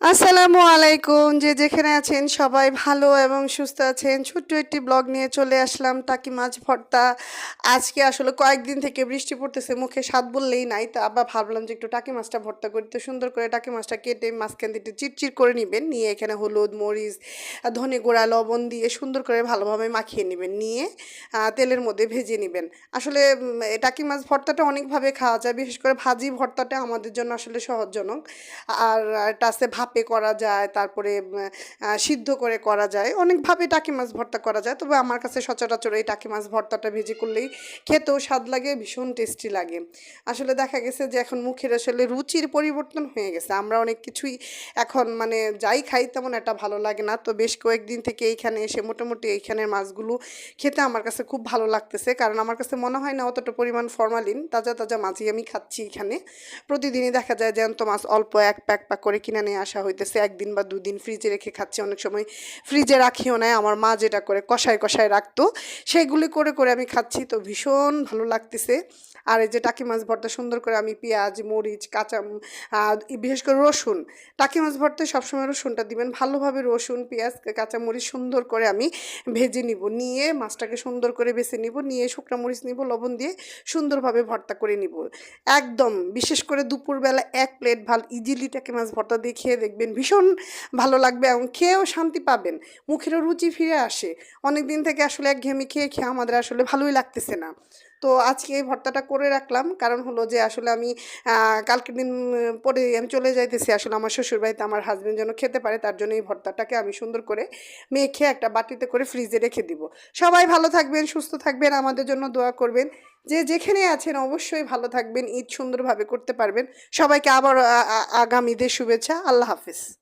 আসসালামু আলাইকুম। যে যেখানে আছেন সবাই ভালো এবং সুস্থ আছেন, ছোট্ট একটি ব্লগ নিয়ে চলে আসলাম টাকি মাছ ভর্তা। আজকে আসলে কয়েকদিন থেকে বৃষ্টি পড়তেছে, মুখে স্বাদ বললেই নাই। তো আবার ভাবলাম যে একটু টাকি মাছটা ভর্তা করি। তো সুন্দর করে টাকি মাছটা কেটে মাঝখান দিয়ে চিটচিট করে নেবেন। নিয়ে এখানে হলুদ, মরিচ, ধনে গুঁড়া, লবণ দিয়ে সুন্দর করে ভালোভাবে মাখিয়ে নেবেন। নিয়ে তেলের মধ্যে ভেজে নেবেন। আসলে টাকি মাছ ভর্তাটা অনেকভাবে খাওয়া যায়। বিশেষ করে ভাজি ভর্তাটা আমাদের জন্য আসলে সহজজনক। আর এটা আছে ভাপে করা যায়, তারপরে সিদ্ধ করে করা যায়। অনেকভাবে টাকি মাছ ভর্তা করা যায়। তবে আমার কাছে সচরাচর এই টাকি মাছ ভর্তাটা ভেজে করলেই খেতেও স্বাদ লাগে, ভীষণ টেস্টি লাগে। আসলে দেখা গেছে যে এখন মুখের আসলে রুচির পরিবর্তন হয়ে গেছে। আমরা অনেক কিছুই এখন মানে যাই খাই তেমন একটা ভালো লাগে না। তো বেশ কয়েকদিন থেকে এইখানে এসে মোটামুটি এইখানের মাছগুলো খেতে আমার কাছে খুব ভালো লাগতেছে। কারণ আমার কাছে মনে হয় না অতটা পরিমাণ ফরমালিন তাজা তাজা মাছই আমি খাচ্ছি এখানে। প্রতিদিনই দেখা যায় জ্যান্ত মাছ অল্প এক প্যাক প্যাক করে কিনে নিয়ে আসা হইতেছে, একদিন বা দুদিন ফ্রিজে রেখে খাচ্ছি। অনেক সময় ফ্রিজে রাখিও না আমার মা যেটা করে, কষায় কষায় রাখতো। সেগুলি করে করে আমি খাচ্ছি। তো ভীষণ ভালো লাগতেছে। আর এই যে টাকি মাছ ভর্তা সুন্দর করে আমি পেঁয়াজ, মরিচ, কাঁচা বিশেষ করে রসুন, টাকি মাছ ভর্তায় সবসময় রসুনটা দিবেন। ভালোভাবে রসুন, পেঁয়াজ, কাঁচা মরিচ সুন্দর করে আমি ভেজে নিব। নিয়ে মাছটাকে সুন্দর করে বেছে নিব। নিয়ে শুকনো মরিচ নিব, লবণ দিয়ে সুন্দরভাবে ভর্তা করে নিব। একদম, বিশেষ করে দুপুরবেলা এক প্লেট ভালো ইজিলি টাকি মাছ ভর্তা দিয়ে খেয়ে দেখবেন ভীষণ ভালো লাগবে এবং খেয়েও শান্তি পাবেন। মুখেরও রুচি ফিরে আসে। অনেক দিন থেকে আসলে এক ঘেমি খেয়ে খেয়ে আমাদের আসলে ভালোই লাগতেছে না। তো আজকে এই ভর্তাটা করে রাখলাম। কারণ হলো যে আসলে আমি কালকের দিন পরে আমি চলে যাইতেছি। আসলে আমার শ্বশুরবাড়িতে আমার হাজব্যান্ড যেন খেতে পারে, তার জন্য এই ভর্তাটাকে আমি সুন্দর করে মেখে একটা বাটিতে করে ফ্রিজে রেখে দিব। সবাই ভালো থাকবেন, সুস্থ থাকবেন। আমাদের জন্য দোয়া করবেন। যে যেখানে আছেন অবশ্যই ভালো থাকবেন, ঈদ সুন্দরভাবে করতে পারবেন। সবাইকে আবার আ- আ- আগামী ঈদের শুভেচ্ছা। আল্লাহ হাফিজ।